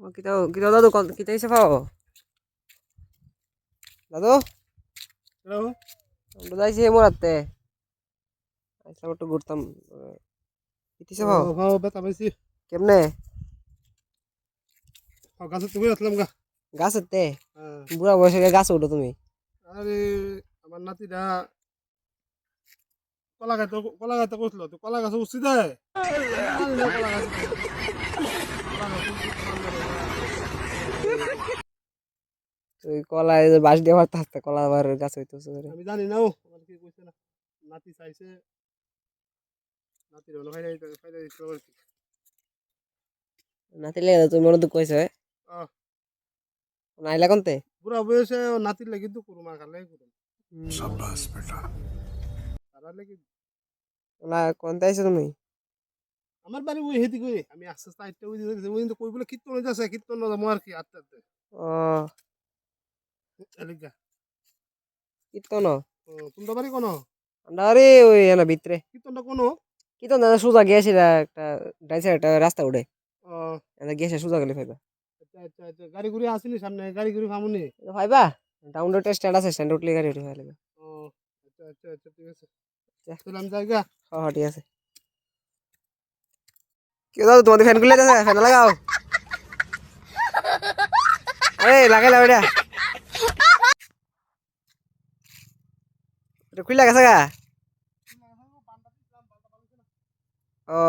ও কিতা কিতা দাদু কত- কিতা হিসেবে পাও দাদু হ্যালো আমরা যাইছি মোরাতে আইসা একটু ঘুরতাম হিসেবে পাও ভাও বেতা পাইছি কেমনে ও গাছে তুমি আসলাম গা গাছের তে হ্যাঁ। বুড়া বয়সে গাছে উঠো তুমি আরে আমার নাতিটা কলা গাছ কলা গাছ বসল তো কলা গাছ উঠছি দেয় কলা গাছ তুই কলা বাঁশ দিয়ে মারতে আসতে কলা আবার গাছ হইতেছে আমি জানি না ও আমার কি কইছে না। নাতি চাইছে। নাতির হলো ফাইদা ফাইদা দিতে আর কি। নাতি তুমি মনে দুঃখ হয়েছে। নাইলা কোনতে? বুড়া বয়সে ও নাতির লাগি তো করু মা খালে তারা লাগি না কোনতে আইছো তুমি? আমার বাড়ি ওই হেদি কই আমি আস্তে আস্তে আইতে ওই দিকে ওই দিকে কই বলে কীর্তন যাচ্ছে কীর্তন না আর কি আস্তে ও। এলিগা কীর্তন তোমরা বাড়ি কোন আরে ওই এনা ভিতরে কীর্তনটা কোন কীর্তন দাদা সোজা গিয়েছিল একটা ডাইন সাইড রাস্তা উঠে এনা গিয়েছে সোজা গেলে ফাইবা আচ্ছা আচ্ছা আচ্ছা গাড়ি ঘুরে আসিনি সামনে গাড়ি ঘুরে খামুনি ফাইবা স্ট্যান্ড আছে স্ট্যান্ড উঠলে গাড়ি উঠে ফেলে ও আচ্ছা আচ্ছা আচ্ছা ঠিক আছে আচ্ছা। তাহলে আমি যাই গা হ্যাঁ হ্যাঁ ঠিক আছে কেউ দাদু তোমাদের ফ্যান খুলে ফ্যান লাগাও আরে লাগাই লাও এটা এটা খুলে গেছে গা? ও